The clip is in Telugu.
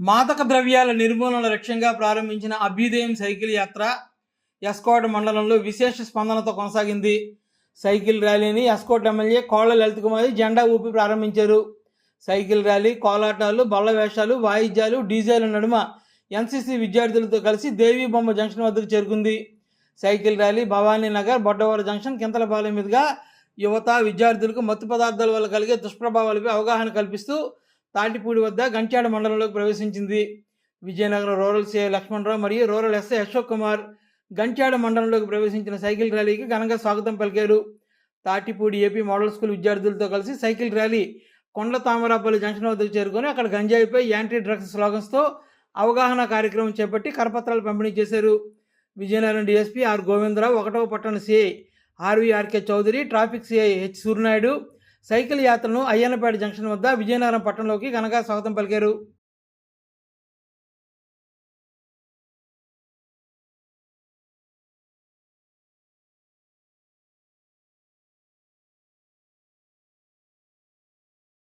మాదక ద్రవ్యాల నిర్మూలన లక్ష్యంగా ప్రారంభించిన అభ్యుదయం సైకిల్ యాత్ర ఎస్కోట్ మండలంలో విశేష స్పందనతో కొనసాగింది. సైకిల్ ర్యాలీని ఎస్కోట్ ఎమ్మెల్యే కోళ్ళ లలిత్ కుమారి జెండా ఊపి ప్రారంభించారు. సైకిల్ ర్యాలీ కోలాటాలు బల్ల వేషాలు వాయిద్యాలు డీజేల నడుమ ఎన్సీసీ విద్యార్థులతో కలిసి దేవి బొమ్మ జంక్షన్ వద్దకు చేరుకుంది. Cycle rally Bhavani Nagar Boddavara junction Kinthalapalem మీదుగా యువత విద్యార్థులకు మత్తు పదార్థాల వల్ల కలిగే దుష్ప్రభావాలపై అవగాహన కల్పిస్తూ తాటిపూడి వద్ద గంట్యాడ మండలంలోకి ప్రవేశించింది. విజయనగరం రూరల్ సిఐ లక్ష్మణరావు మరియు రూరల్ ఎస్ఐ అశోక్ కుమార్ గంట్యాడ మండలంలోకి ప్రవేశించిన సైకిల్ ర్యాలీకి ఘనంగా స్వాగతం పలికారు. తాటిపూడి ఏపీ మోడల్ స్కూల్ విద్యార్థులతో కలిసి సైకిల్ ర్యాలీ కొండ తామరాపల్లి జంక్షన్ వద్దకు చేరుకొని అక్కడ గంజాయిపై యాంటీ డ్రగ్స్ స్లోగన్స్తో అవగాహన కార్యక్రమం చేపట్టి కరపత్రాలు పంపిణీ చేశారు. విజయనగరం డీఎస్పీ ఆర్ గోవిందరావు ఒకటవ పట్టణ CI RVRK Chowdary traffic CI H Suryanaidu cycle యాత్రను అయ్యన్నపేట జంక్షన్ వద్ద విజయనగరం పట్టణంలోకి ఘనంగా స్వాగతం పలికారు.